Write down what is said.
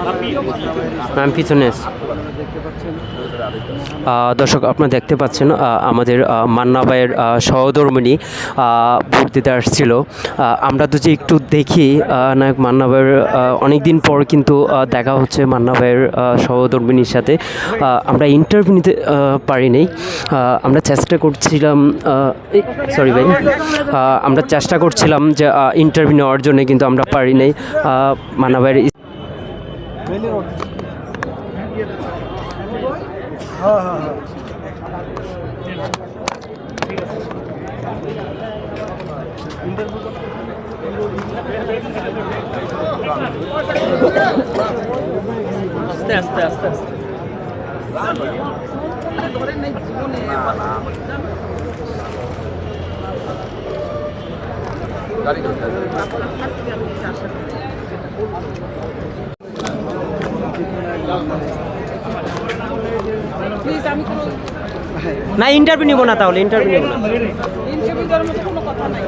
আমি পিছনে। দর্শক আপনারা দেখতে পাচ্ছেন আমাদের মান্না ভাইয়ের সহধর্মিনী ভোট দিতে আসছিল আমরা তো যে একটু দেখি নায়ক মান্না ভাইয়ের অনেক দিন পর কিন্তু দেখা হচ্ছে মান্না ভাইয়ের সহধর্মিনীর সাথে। আমরা ইন্টারভিউ নিতে আহ, পারি নাই। আমরা চেষ্টা করছিলাম সরি ভাই। আমরা চেষ্টা করছিলাম যে ইন্টারভিউ নেওয়ার জন্য কিন্তু আমরা পারি নাই। মান্না ভাইয়ের আস্তে আস্তে আস্তে আস্তে। প্লিজ আমি কোনো না ইন্টারভিউ নিব না তাহলে ইন্টারভিউ নিব না। ইন্টারভিউ দেওয়ার মতো কোনো কথা নাই।